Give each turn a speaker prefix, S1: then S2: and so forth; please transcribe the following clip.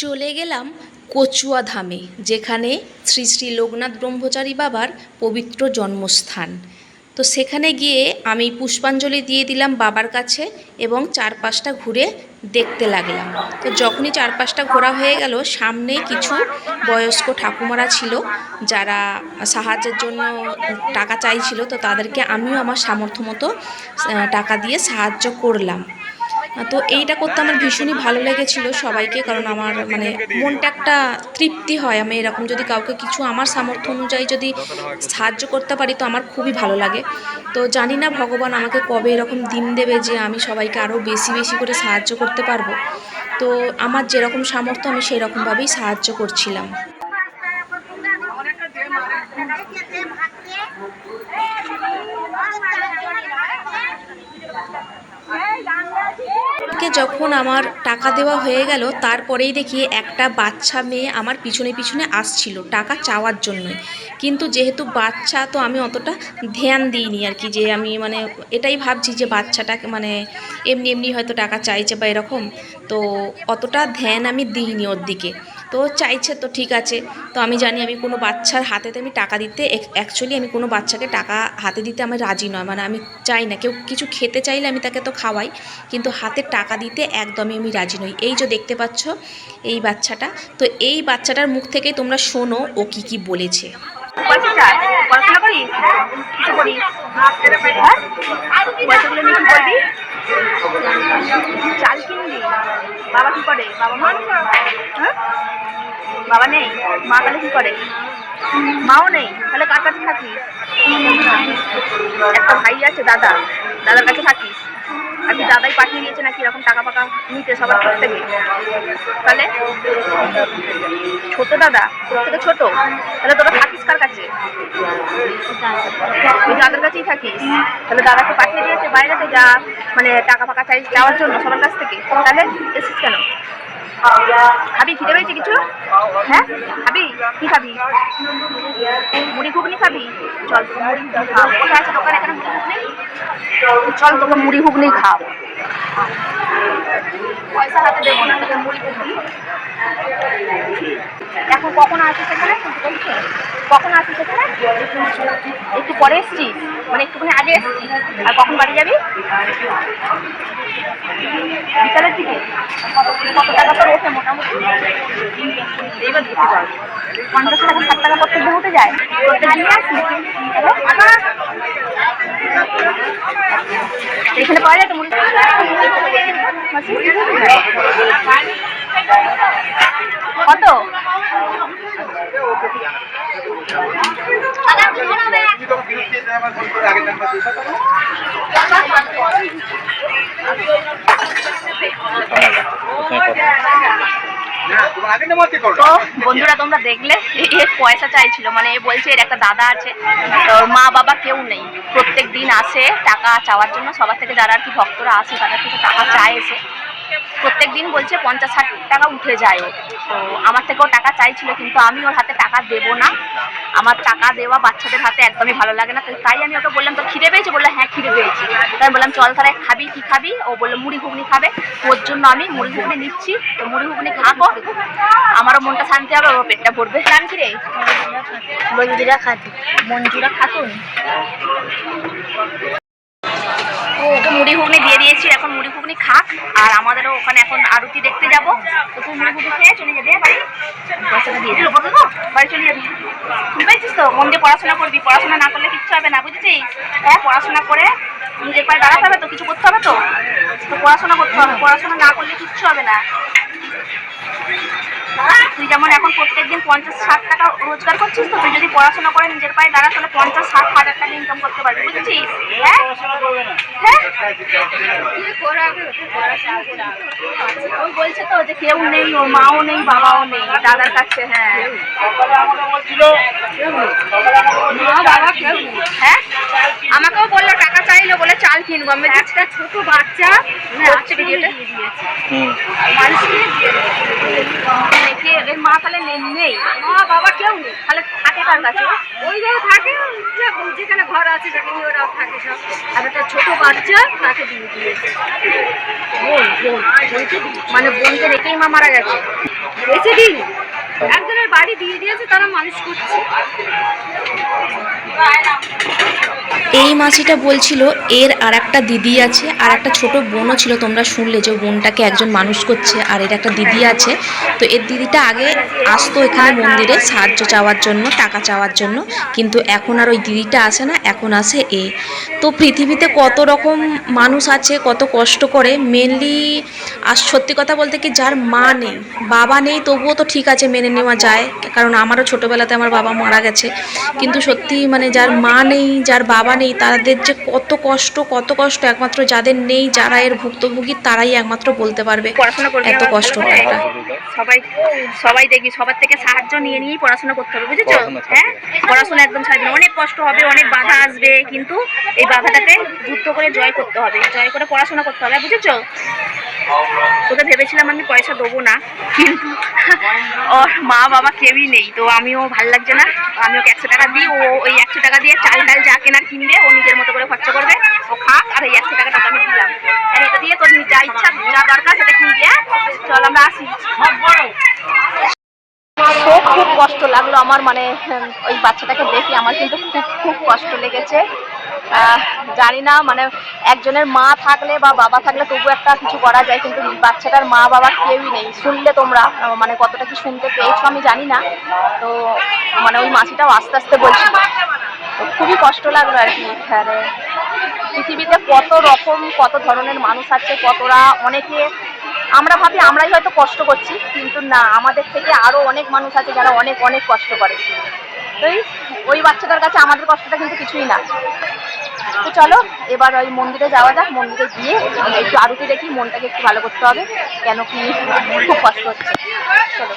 S1: চলে গেলাম কচুয়া ধামে, যেখানে শ্রী শ্রী লোকনাথ ব্রহ্মচারী বাবার পবিত্র জন্মস্থান। তো সেখানে গিয়ে আমি পুষ্পাঞ্জলি দিয়ে দিলাম বাবার কাছে এবং চারপাশটা ঘুরে দেখতে লাগলাম। তো যখনই চারপাশটা ঘোরা হয়ে গেল সামনে কিছু বয়স্ক ঠাকুমারা ছিল যারা সাহায্যের জন্য টাকা চাইছিল, তো তাদেরকে আমিও আমার সামর্থ্য মতো টাকা দিয়ে সাহায্য করলাম। তো এইটা করতে আমার ভীষণই ভালো লেগেছিল সবাইকে, কারণ আমার মানে মনটা একটা তৃপ্তি হয় আমি এরকম যদি কাউকে কিছু আমার সামর্থ্য অনুযায়ী যদি সাহায্য করতে পারি তো আমার খুবই ভালো লাগে। তো জানি না ভগবান আমাকে কবে এরকম দিন দেবে যে আমি সবাইকে আরও বেশি বেশি করে সাহায্য করতে পারব। তো আমার যেরকম সামর্থ্য আমি সেই রকমভাবেই সাহায্য করছিলাম। কে যখন আমার টাকা দেওয়া হয়ে গেল, তারপরেই দেখি একটা বাচ্চা মেয়ে আমার পিছনে পিছনে আসছিল টাকা চাওয়ার জন্যই। কিন্তু যেহেতু বাচ্চা, তো আমি অতটা ধ্যান দিইনি আর কি যে আমি মানে এটাই ভাবছি যে বাচ্চাটা মানে এমনি এমনি হয়তো টাকা চাইছে বা এরকম, তো অতটা ধ্যান আমি দিইনি ওর দিকে। তো চাইছে, তো ঠিক আছে, তো আমি জানি আমি কোনো বাচ্চার হাতেতে আমি টাকা দিতে অ্যাকচুয়ালি আমি কোনো বাচ্চাকে টাকা হাতে দিতে আমি রাজি নয়। মানে আমি চাই না, কেউ কিছু খেতে চাইলে আমি তাকে তো খাওয়াই, কিন্তু হাতে টাকা দিতে একদমই আমি রাজি নই। এই যে দেখতে পাচ্ছ, এই বাচ্চাটা, তো এই বাচ্চাটার মুখ থেকে তোমরা শোনো ও কি কি বলেছে।
S2: চাল কিনবি বাবা কি করে? বাবা মা? বাবা নেই? মা তাহলে কি করে? মাও নেই? তাহলে কার কাছে থাকিস? একটা ভাই আছে, দাদা। দাদার কাছে থাকিস। আমি দাদাই পাঠিয়ে দিয়েছে নাকি এরকম টাকা পাকা নিতে সবার কাছ থেকে? তাহলে? ছোট দাদা, তোর থেকে ছোট। তাহলে তোরা থাকিস কার কাছে? দাদার কাছেই থাকিস। তাহলে দাদাকে পাঠিয়ে দিয়েছে বাইরেতে যা। মানে টাকা ফাকা চাই যাওয়ার জন্য সবার কাছ থেকে। তাহলে এসিস কেন? খাবি? খিদে পেয়েছে কিছু? হ্যাঁ? খাবি? কি খাবি? মুড়ি ঘুগনি খাবি? চল মুড়ি কোথায় আছে দোকান এখানে মুড়ি ঘুগনি। চল তোকে মুড়ি ঘুগনি খাও পয়সা হাতে দেবো না তোকে মুড়ি ঘুগনি। এখন কখন আসিস এখানে কখন আসিস এখানে একটু পরে এসছিস মানে একটুখানি আগে এসছিস আর কখন বাড়ি যাবি? বিকালের দিকে। কত টাকা তোর ওঠে মোটামুটি? এইবার দিতে পাবো পঞ্চাশ টাকা, ষাট টাকা প্রত্যেক উঠে যায়। প্রত্যেক এখানে পাওয়া যায় তো মুড়ি কত তো বন্ধুরা, তোমরা দেখলে এ পয়সা চাইছিল মানে এ বলছে এর একটা দাদা আছে, তো মা বাবা কেউ নেই। প্রত্যেক দিন আসে টাকা চাওয়ার জন্য, সবার থেকে যারা আর কি ভক্তরা আসে তাদের থেকে টাকা চায় এসে। প্রত্যেক দিন বলছে পঞ্চাশ ষাট টাকা উঠে যায় ও। তো আমার থেকেও টাকা চাইছিল কিন্তু আমি ওর হাতে টাকা দেবো না। আমার টাকা দেওয়া বাচ্চাদের হাতে একদমই ভালো লাগে না। তাই আমি ওকে বললাম তো খিদে পেয়েছে? বলল হ্যাঁ খিদে পেয়েছে। তাই বললাম চল তাহলে খাবি কি খাবি? ও বলল মুড়ি ঘুগনি খাবে। ওর জন্য আমি মুড়ি ঘুগনি নিচ্ছি। তো মুড়ি ঘুগনি খাব। আমারও মনটা শান্তি হবে ওর পেটটা ভরবে। নাম কি রে মঞ্জুরা খাতুন। মঞ্জুরা খাতুন। ও ওকে মুড়ি ঘুগনি দিয়ে দিয়েছি, এখন মুড়ি ঘুগনি খাক। আর আমাদেরও ওখানে এখন আরতি দেখতে যাব। তো তুই মুড়ি ঘুগনি খেয়ে চলে যাবি বাড়ি চলে যাবি। পাইছিস তো? মন দিয়ে পড়াশোনা করবি। পড়াশোনা না করলে কিচ্ছু হবে না, বুঝেছিস? হ্যাঁ পড়াশোনা করে নিজের পায়ে দাঁড়াতে হবে তো, কিছু করতে হবে তো? তো পড়াশোনা করতে হবে। পড়াশোনা না করলে কিচ্ছু হবে না। তুই যেমন এখন প্রত্যেকদিন পঞ্চাশ ষাট টাকা রোজগার করছিস তো, তুই যদি পড়াশোনা করে নিজের পায়ে দাঁড়াস, তাহলে পঞ্চাশ ষাট হাজার টাকা ইনকাম করতে পারবি, বুঝেছিস? হ্যাঁ? ওই বলছে তো যে কেউ নেই ওর মাও নেই বাবাও নেই দাদার কাছে হ্যাঁ। মা বাবা কেউ হ্যাঁ? আমাকেও বলল চাইলো বলে চাল কিনবো। আমি একটা ছোট বাচ্চা হচ্ছে ভিডিওটা মানুষকে রেখে এর মা তাহলে নেই। মা বাবা কেউ নেই। তাহলে থাকে কার কাছে? ওই জায়গায় থাকে যেখানে ঘর আছে সেখানে ওরা থাকে সব। আর একটা ছোট বাচ্চা তাকে দিয়ে দিয়েছে। বোন বোন মানে বোনকে রেখেই মা মারা গেছে।
S3: দিন। একজনের বাড়ি দিয়ে দিয়েছে, তারা মানুষ করছে।
S1: এই মাসিটা বলছিল, এর আর একটা দিদি আছে আর একটা ছোট বোনও ছিল, তোমরা শুনলে যে বোনটাকে একজন মানুষ করছে, আর এর একটা দিদি আছে। তো এর দিদিটা আগে আসতো এখানে মন্দিরে সাহায্য চাওয়ার জন্য, টাকা চাওয়ার জন্য, কিন্তু এখন আর ওই দিদিটা আসে না, এখন আসে এ। তো পৃথিবীতে কত রকম মানুষ আছে, কত কষ্ট করে মেনলি আর সত্যি কথা বলতে কি যার মা নেই, বাবা নেই, তবুও তো ঠিক আছে, মেনে নেওয়া যায়। কারণ আমারও ছোটোবেলাতে আমার বাবা মারা গেছে। কিন্তু সত্যি মানে যার মা নেই যার বাবা নেই তাদের যে কত কষ্ট কত কষ্ট একমাত্র যাদের নেই যারা এর ভুক্তভোগী তারাই একমাত্র বলতে পারবে এত এটা
S2: হবে। সবাই সবাই দেখি সবার থেকে সাহায্য নিয়ে নিয়েই পড়াশোনা করতে হবে বুঝেছ? হ্যাঁ? পড়াশোনা একদম ছাড়বে অনেক কষ্ট হবে অনেক বাধা আসবে কিন্তু এই বাধাটাকে যুদ্ধ করে জয় করতে হবে জয় করে পড়াশোনা করতে হবে বুঝেছ? তোকে ভেবেছিলাম আমি পয়সা দেবো না, কিন্তু ওর মা বাবা কেউই নেই, তো আমিও ভালো লাগছে না আমি ওকে একশো টাকা দিই, ও ওই একশো টাকা দিয়ে চাল ডাল যা কেনার কিনবে, ও নিজের মতো করে খরচা করবে, ও খাক, আর এই একশো টাকা টাকা আমি দিলাম। আর এটা দিয়ে তোর যা ইচ্ছা, যা দরকার সেটা কিনতে হ্যাঁ? চল, আমরা আসি। খুব কষ্ট লাগল আমার মানে ওই বাচ্চাটাকে দেখে আমার কিন্তু খুব খুব কষ্ট লেগেছে। জানি না মানে একজনের মা থাকলে বা বাবা থাকলে তবু একটা কিছু করা যায়, কিন্তু বাচ্চাটার মা বাবা কেউই নেই। শুনলে তোমরা মানে কতটা কি শুনতে পেয়েছ আমি জানি না। তো মানে ওই মাসিটাও আস্তে আস্তে বলছিল তো খুবই কষ্ট লাগল আর কি। আর পৃথিবীতে কত রকম, কত ধরনের মানুষ আছে, কতরা অনেকে আমরা ভাবি আমরাই হয়তো কষ্ট করছি, কিন্তু না, আমাদের থেকে আরও অনেক মানুষ আছে যারা অনেক অনেক কষ্ট করে। তো ওই বাচ্চাটার কাছে আমাদের কষ্টটা কিন্তু কিছুই না। তো চলো, এবার ওই মন্দিরে যাওয়া যাক, মন্দিরে গিয়ে একটু আরতি দেখি, মনটাকে একটু ভালো করতে হবে, কেন কি খুব কষ্ট হচ্ছে। চলো।